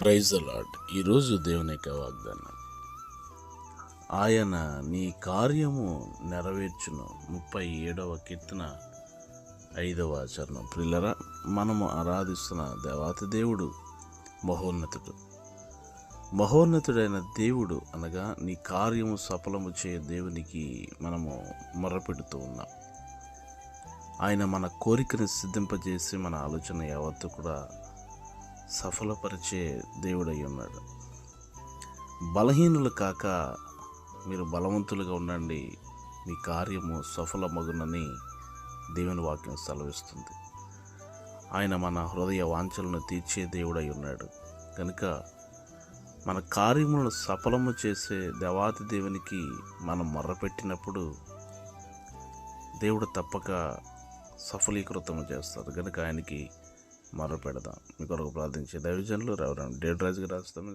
Praise అలాడ్ ఈరోజు దేవుని యొక్క వాగ్దానం. ఆయన నీ కార్యము నెరవేర్చును. ముప్పై ఏడవ కీర్తన ఐదవ చరణం ప్రిల్లరా మనము ఆరాధిస్తున్న దేవాతి దేవుడు మహోన్నతుడు. మహోన్నతుడైన దేవుడు అనగా నీ కార్యము సఫలము చేయ దేవునికి మనము మొరపెడుతూ ఉన్నాం. ఆయన మన కోరికను సిద్ధింపజేసి మన ఆలోచన యావత్తు కూడా సఫలపరిచే దేవుడై ఉన్నాడు. బలహీనులు కాక మీరు బలవంతులుగా ఉండండి. మీ కార్యము సఫలమగునని దేవుని వాక్యం సెలవిస్తుంది. ఆయన మన హృదయ వాంఛలను తీర్చే దేవుడై ఉన్నాడు. కనుక మన కార్యములను సఫలము చేసే దేవాతి దేవునికి మనం మొర్రపెట్టినప్పుడు దేవుడు తప్పక సఫలీకృతము చేస్తారు కనుక ఆయనకి మొర్ర పెడదాం మీ కొరకు ప్రార్థించే దైవజనులు రెవరెండ్ డేడ్ రాజుగా రాస్తాం